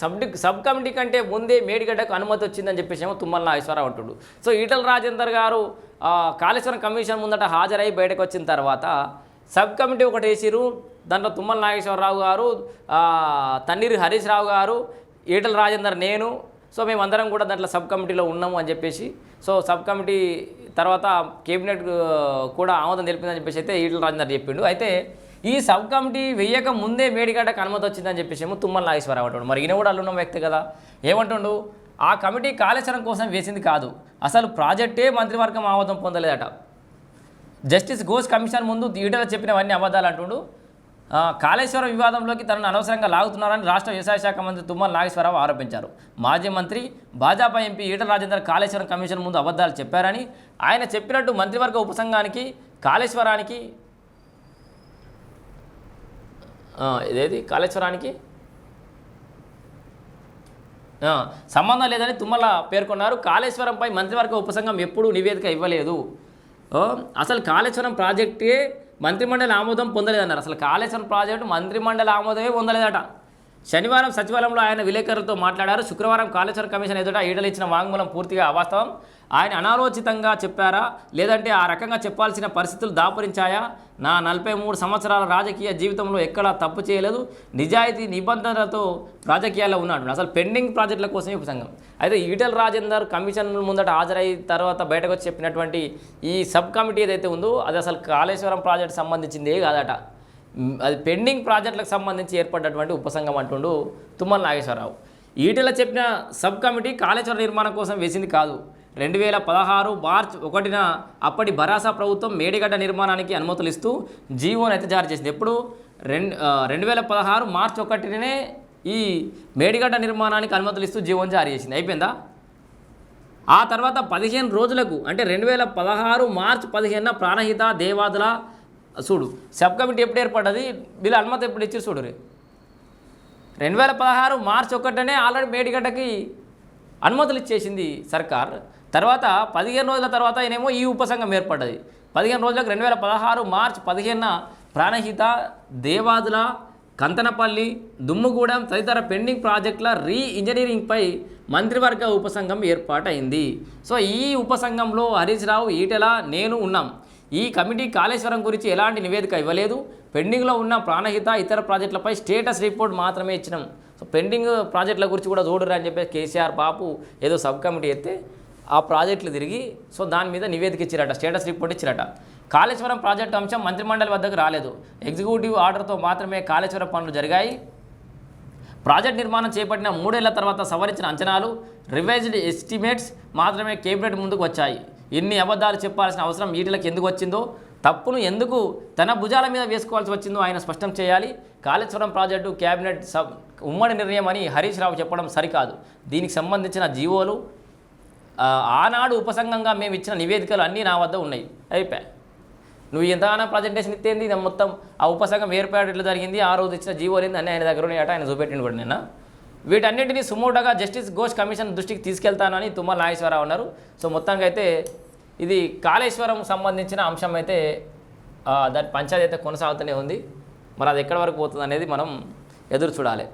Sub sub committee కంటే ముందే మేడిగడ్డకు అనుమతి వచ్చిందని చెప్పేసి ఏమో తుమ్మల నాగేశ్వరరావు అంటుడు. సో ఈటల రాజేందర్ గారు కాళేశ్వరం కమిషన్ ముందట హాజరై బయటకు వచ్చిన తర్వాత సబ్ కమిటీ ఒకటి వేసిరు దాంట్లో తుమ్మల నాగేశ్వరరావు గారు తన్నీరు హరీష్ రావు గారు ఈటల రాజేందర్ నేను. సో మేమందరం కూడా దాంట్లో సబ్ కమిటీలో ఉన్నాము అని చెప్పేసి సో సబ్ కమిటీ తర్వాత కేబినెట్ కూడా ఆమోదం తెలిపిందని చెప్పేసి అయితే ఈటల రాజేందర్ చెప్పిండు. అయితే ఈ సబ్ కమిటీ వెయ్యక ముందే మేడిగడ్డకు అనుమతి వచ్చిందని చెప్పేసి ఏమో తుమ్మల నాగేశ్వరరావు అంటాడు. మరి ఈయన కూడా అల్లున్న వ్యక్తి కదా. ఏమంటుండు? ఆ కమిటీ కాళేశ్వరం కోసం వేసింది కాదు. అసలు ప్రాజెక్టే మంత్రివర్గం ఆమోదం పొందలేదట. జస్టిస్ ఘోష్ కమిషన్ ముందు ఈటల చెప్పినవన్నీ అబద్ధాలు అంటుండు. కాళేశ్వరం వివాదంలోకి తనను అనవసరంగా లాగుతున్నారని రాష్ట్ర వ్యవసాయ శాఖ మంత్రి తుమ్మల నాగేశ్వరరావు ఆరోపించారు. మాజీ మంత్రి భాజపా ఎంపీ ఈటల రాజేందర్ కాళేశ్వరం కమిషన్ ముందు అబద్ధాలు చెప్పారని ఆయన చెప్పినట్టు మంత్రివర్గ ఉపసంఘానికి కాళేశ్వరానికి ఇదేది? కాళేశ్వరానికి? సంబంధం లేదని తుమ్మల పేర్కొన్నారు. కాళేశ్వరంపై మంత్రివర్గ ఉపసంఘం ఎప్పుడూ నివేదిక ఇవ్వలేదు. అసలు కాళేశ్వరం ప్రాజెక్టే మంత్రిమండలి ఆమోదం పొందలేదన్నారు. అసలు కాళేశ్వరం ప్రాజెక్టు మంత్రిమండలి ఆమోదమే పొందలేదట. శనివారం సచివాలయంలో ఆయన విలేకరులతో మాట్లాడారు. శుక్రవారం కాళేశ్వరం కమిషన్ ఎదుట ఈడలు ఇచ్చిన వాంగ్మూలం పూర్తిగా అవాస్తవం. ఆయన అనాలోచితంగా చెప్పారా? లేదంటే ఆ రకంగా చెప్పాల్సిన పరిస్థితులు దాపురించాయా? నా నలభై మూడు సంవత్సరాల రాజకీయ జీవితంలో ఎక్కడా తప్పు చేయలేదు. నిజాయితీ నిబంధనలతో రాజకీయాల్లో ఉన్నాడు. అసలు పెండింగ్ ప్రాజెక్టుల కోసమే ఉపసంఘం అయితే ఈటల రాజేందర్ కమిషన్ ముందట హాజరై తర్వాత బయటకు వచ్చి చెప్పినటువంటి ఈ సబ్ కమిటీ ఏదైతే ఉందో అది అసలు కాళేశ్వరం ప్రాజెక్ట్ సంబంధించిందే కాదట. అది పెండింగ్ ప్రాజెక్టులకు సంబంధించి ఏర్పడ్డటువంటి ఉపసంఘం అంటుండు తుమ్మల నాగేశ్వరరావు. ఈటెల చెప్పిన సబ్ కమిటీ కాళేశ్వర నిర్మాణం కోసం వేసింది కాదు. రెండు వేల పదహారు మార్చ్ ఒకటిన అప్పటి భరాసా ప్రభుత్వం మేడిగడ్డ నిర్మాణానికి అనుమతులు ఇస్తూ జీవోని అయితే జారీ చేసింది. ఎప్పుడు? రెండు రెండు వేల పదహారు మార్చ్ ఒకటినే ఈ మేడిగడ్డ నిర్మాణానికి అనుమతులు ఇస్తూ జీవోని జారీ చేసింది. అయిపోయిందా? ఆ తర్వాత పదిహేను రోజులకు అంటే రెండు వేల పదహారు మార్చ్ పదిహేనున ప్రాణహిత దేవాదుల చూడు సబ్ కమిటీ ఎప్పుడు ఏర్పడ్డది? వీళ్ళు అనుమతి ఎప్పుడు ఇచ్చి చూడు రే. రెండు వేల పదహారు మార్చ్ ఒకటనే ఆల్రెడీ మేడిగడ్డకి అనుమతులు ఇచ్చేసింది సర్కార్. తర్వాత పదిహేను రోజుల తర్వాత ఆయనేమో ఈ ఉపసంఘం ఏర్పడ్డది. పదిహేను రోజులకు రెండు వేల పదహారు మార్చ్ పదిహేనున ప్రాణహిత దేవాదుల కంతనపల్లి దుమ్ముగూడెం తదితర పెండింగ్ ప్రాజెక్టుల రీ ఇంజనీరింగ్పై మంత్రివర్గ ఉపసంఘం ఏర్పాటైంది. సో ఈ ఉపసంఘంలో హరీష్ రావు ఈటెల నేను ఉన్నాం. ఈ కమిటీ కాళేశ్వరం గురించి ఎలాంటి నివేదిక ఇవ్వలేదు. పెండింగ్లో ఉన్న ప్రాణహిత ఇతర ప్రాజెక్టులపై స్టేటస్ రిపోర్ట్ మాత్రమే ఇచ్చినాం. సో పెండింగ్ ప్రాజెక్టుల గురించి కూడా చూడరు అని చెప్పేసి కేసీఆర్ బాపు ఏదో సబ్ కమిటీ ఎత్తే ఆ ప్రాజెక్టులు తిరిగి సో దాని మీద నివేదిక ఇచ్చిరట స్టేటస్ రిపోర్ట్ ఇచ్చిరట. కాళేశ్వరం ప్రాజెక్టు అంశం మంత్రిమండలి వద్దకు రాలేదు. ఎగ్జిక్యూటివ్ ఆర్డర్తో మాత్రమే కాళేశ్వరం పనులు జరిగాయి. ప్రాజెక్ట్ నిర్మాణం చేపట్టిన మూడేళ్ళ తర్వాత సవరించిన అంచనాలు రివైజ్డ్ ఎస్టిమేట్స్ మాత్రమే కేబినెట్ ముందుకు వచ్చాయి. ఇన్ని అబద్ధాలు చెప్పాల్సిన అవసరం ఈటలకు ఎందుకు వచ్చిందో తప్పును ఎందుకు తన భుజాల మీద వేసుకోవాల్సి వచ్చిందో ఆయన స్పష్టం చేయాలి. కాళేశ్వరం ప్రాజెక్టు కేబినెట్ సబ్ ఉమ్మడి నిర్ణయం అని హరీష్ రావు చెప్పడం సరికాదు. దీనికి సంబంధించిన జీవోలు ఆనాడు ఉపసంఘంగా మేము ఇచ్చిన నివేదికలు అన్నీ నా వద్ద ఉన్నాయి. అయిపోయా నువ్వు ఎంతగానో ప్రజెంటేషన్ ఇస్తేంది మొత్తం ఆ ఉపసంగం ఏర్పాటు ఎట్లా జరిగింది ఆ రోజు ఇచ్చిన జీవో లేని అన్నీ ఆయన దగ్గర ఉన్నాయట ఆయన చూపెట్టిండు కూడా నిన్న. వీటన్నిటిని సుమోటోగా జస్టిస్ ఘోష్ కమిషన్ దృష్టికి తీసుకెళ్తానని తుమ్మల నాగేశ్వరరావు అన్నారు సో మొత్తంగా అయితే ఇది కాళేశ్వరం సంబంధించిన అంశం అయితే దాని పంచాయతీ అయితే కొనసాగుతూనే ఉంది. మరి అది ఎక్కడి వరకు పోతుంది అనేది మనం ఎదురు చూడాలి.